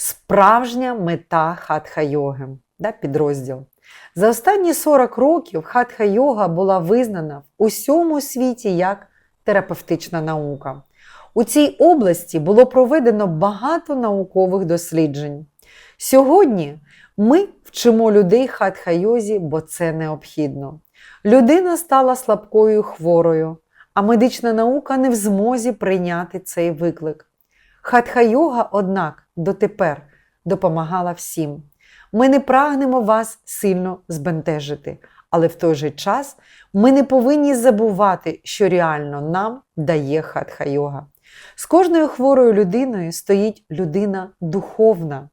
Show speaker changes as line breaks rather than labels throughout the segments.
Справжня мета хатха-йоги, да, підрозділ. За останні 40 років хатха-йога була визнана в усьому світі як терапевтична наука. У цій області було проведено багато наукових досліджень. Сьогодні ми вчимо людей хатха-йозі, бо це необхідно. Людина стала слабкою хворою, а медична наука не в змозі прийняти цей виклик. Хатха-йога, однак, дотепер допомагала всім. Ми не прагнемо вас сильно збентежити, але в той же час ми не повинні забувати, що реально нам дає хатха-йога. З кожною хворою людиною стоїть людина духовна.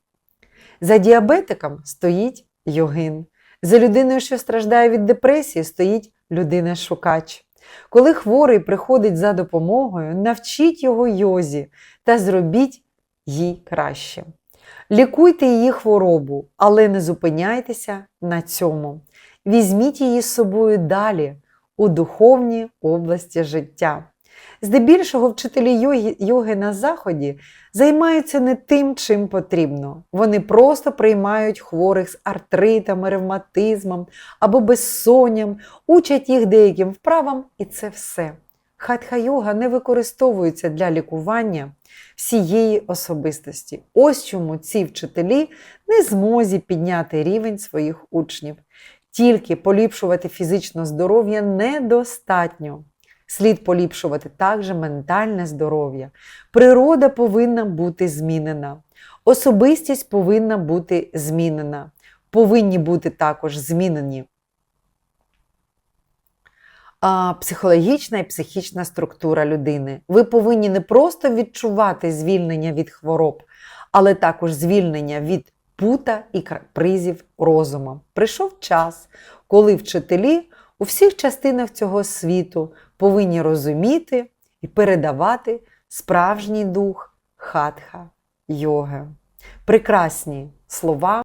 За діабетиком стоїть йогин. За людиною, що страждає від депресії, стоїть людина-шукач. Коли хворий приходить за допомогою, навчіть його йозі та зробіть їй краще. Лікуйте її хворобу, але не зупиняйтеся на цьому. Візьміть її з собою далі у духовній області життя. Здебільшого вчителі йоги, йоги на Заході займаються не тим, чим потрібно. Вони просто приймають хворих з артритами, ревматизмом або безсонням, учать їх деяким вправам, і це все. Хатха-йога не використовується для лікування всієї особистості. Ось чому ці вчителі не змозі підняти рівень своїх учнів. Тільки поліпшувати фізичне здоров'я недостатньо. Слід поліпшувати також ментальне здоров'я. Природа повинна бути змінена. Особистість повинна бути змінена. Повинні бути також змінені а, психологічна і психічна структура людини. Ви повинні не просто відчувати звільнення від хвороб, але також звільнення від пута і капризів розуму. Прийшов час, коли вчителі у всіх частинах цього світу повинні розуміти і передавати справжній дух хатха йоги. Прекрасні слова.